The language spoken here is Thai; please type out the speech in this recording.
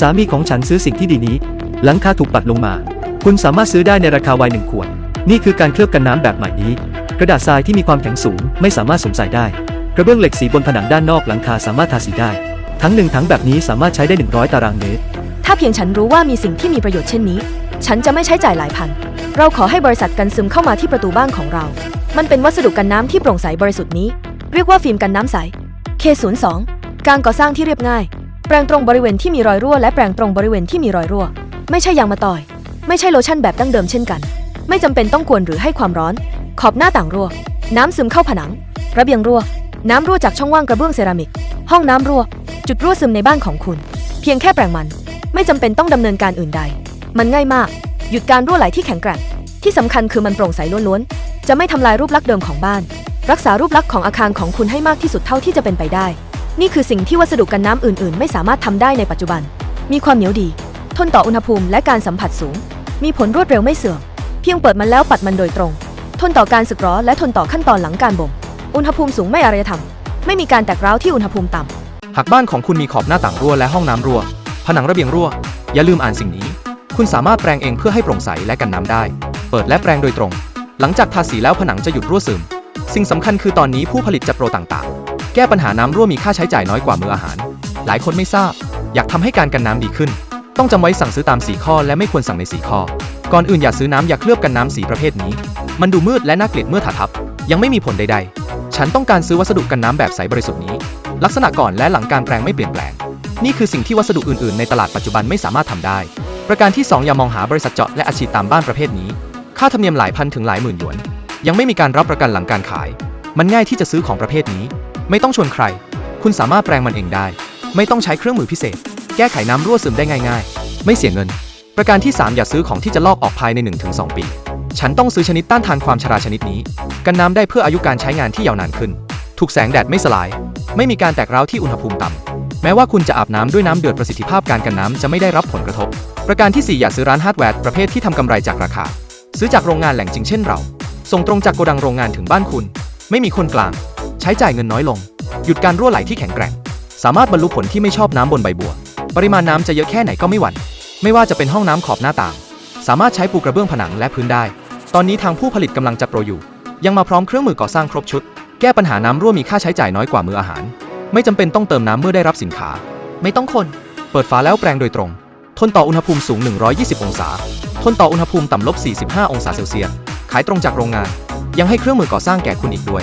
สามีของฉันซื้อสิ่งที่ดีนี้ หลังคาถูกปัดลงมา คุณสามารถซื้อได้ในราคาวัยหนึ่งขวด นี่คือการเคลือบกันน้ำแบบใหม่นี้ กระดาษทรายที่มีความแข็งสูงไม่สามารถสวมใส่ได้ กระเบื้องเหล็กสีบนผนังด้านนอกหลังคาสามารถทาสีได้ ทั้งหนึ่งถังแบบนี้สามารถใช้ได้ 100 ตารางเมตร ถ้าเพียงฉันรู้ว่ามีสิ่งที่มีประโยชน์เช่นนี้ ฉันจะไม่ใช้จ่ายหลายพัน เราขอให้บริษัทกันซึมเข้ามาที่ประตูบ้านของเรา มันเป็นวัสดุกันน้ำที่โปร่งใสบริสุทธิ์นี้ เรียกว่าฟิล์มกันน้ำใส K02 การก่อสร้างที่เรียบง่าย แปรงตรงบริเวณที่มีรอยรั่วและแปรงตรงบริเวณที่มีรอยรั่ว ไม่ใช่ยางมะตอย ไม่ใช่โลชั่นแบบดั้งเดิมเช่นกัน ไม่จำเป็นต้องกวนหรือให้ความร้อน ขอบหน้าต่างรั่ว น้ำซึมเข้าผนัง ระเบียงรั่ว น้ำรั่วจากช่องว่างกระเบื้องเซรามิก ห้องน้ำรั่ว จุดรั่วซึมในบ้านของคุณ เพียงแค่แปรงมัน ไม่จำเป็นต้องดำเนินการอื่นใด มันง่ายมาก หยุดการรั่วไหลที่แข็งแกร่ง ที่สำคัญคือมันโปร่งใสล้วนๆ จะไม่ทำลายรูปลักษณ์เดิมของบ้าน รักษารูปลักษณ์ของอาคารของคุณให้มากที่สุดเท่าที่จะเป็นไปได้ นี่คือสิ่งที่วัสดุกันน้ำอื่น ๆ ไม่สามารถทำได้ในปัจจุบัน มีความเหนียวดี ทนต่ออุณหภูมิและการสัมผัสสูง มีผลรวดเร็วไม่เสื่อม เพียงเปิดมันแล้วปัดมันโดยตรง ทนต่อการสึกหร้อและทนต่อขั้นตอนหลังการบ่ม อุณหภูมิสูงไม่อารยธรรม ไม่มีการแตกร้าวที่อุณหภูมิต่ำ หากบ้านของคุณมีขอบหน้าต่างรั่วและห้องน้ำรั่ว ผนังระเบียงรั่ว อย่าลืมอ่านสิ่งนี้ คุณสามารถแปรงเองเพื่อให้โปร่งใสและกันน้ำได้ เปิดและแปรงโดยตรง หลังจากทาสีแล้วผนังจะหยุดรั่วซึม สิ่งสำคัญคือตอนนี้ผู้ผลิตจะโปรต่างๆ แก้ปัญหาน้ำรั่วมีค่าใช้จ่ายน้อยกว่ามืออาหาร หลายคนไม่ทราบ อยากทำให้การกันน้ำดีขึ้น ต้องจำไว้สั่งซื้อตาม 4 ข้อและไม่ควรสั่งใน 4 ข้อ ก่อนอื่นอย่าซื้อน้ำยาเคลือบกันน้ำสีประเภทนี้ มันดูมืดและน่าเกลียดเมื่อถาทับ ยังไม่มีผลใด ๆ ฉันต้องการซื้อวัสดุกันน้ำแบบใสบริสุทธิ์นี้ ลักษณะก่อนและหลังการแปรงไม่เปลี่ยนแปลง นี่คือสิ่งที่วัสดุอื่น ๆ ในตลาดปัจจุบันไม่สามารถทำได้ ประการที่ 2 อย่ามองหาบริษัทเจาะและอาชีพตามบ้านประเภทนี้ ค่าธรรมเนียมหลายพันถึงหลายหมื่นหยวน ยังไม่มีการรับประกันหลังการขาย มันง่ายที่จะซื้อของประเภทนี้ ไม่ต้องชวนใคร คุณสามารถแปลงมันเองได้ ไม่ต้องใช้เครื่องมือพิเศษ แก้ไขน้ำรั่วซึมได้ง่าย ๆ ไม่เสียเงิน ประการที่ 3 อย่าซื้อของที่จะลอกออกภายใน 1-2 ปี ฉันต้องซื้อชนิดต้านทานความชราชนิดนี้ กันน้ำได้เพื่ออายุการใช้งานที่ยาวนานขึ้น ถูกแสงแดดไม่สลาย ไม่มีการแตกร้าวที่อุณหภูมิต่ำแม้ว่าคุณจะอาบน้ำด้วยน้ำเดือดประสิทธิภาพการกันน้ำจะไม่ได้รับผลกระทบ ประการที่4อย่าซื้อร้านฮาร์ดแวร์ประเภทที่ทำกำไรจากราคา ซื้อจากโรงงานแหล่งจริงเช่นเรา ส่งตรงจากโกดังโรงงานถึงบ้านคุณ ไม่มีคนกลาง ใช้จ่ายเงินน้อยลง หยุดการรั่วไหลที่แข็งแกร่ง สามารถบรรลุผลที่ไม่ชอบน้ำบนใบบัว ปริมาณน้ำจะเยอะแค่ไหนก็ไม่หวั่น ไม่ว่าจะเป็นห้องน้ำขอบหน้าต่าง สามารถใช้ปูกระเบื้องผนังและพื้นได้ ตอนนี้ทางผู้ผลิตกำลังจะโปรอยู่ ยังมาพร้อมเครื่องมือก่อสร้างครบชุด แก้ปัญหาน้ำรั่วมีค่าใช้จ่ายน้อยกว่ามืออาหาร ไม่จำเป็นต้องเติมน้ำเมื่อได้รับสินค้า ไม่ต้องคน เปิดฝาแล้วแปรงโดยตรง ทนต่ออุณหภูมิสูง 120 องศา ทนต่ออุณหภูมิต่ำลบ 45 องศาเซลเซียส ขายตรงจากโรงงาน ยังให้เครื่องมือก่อสร้างแก่คุณอีกด้วย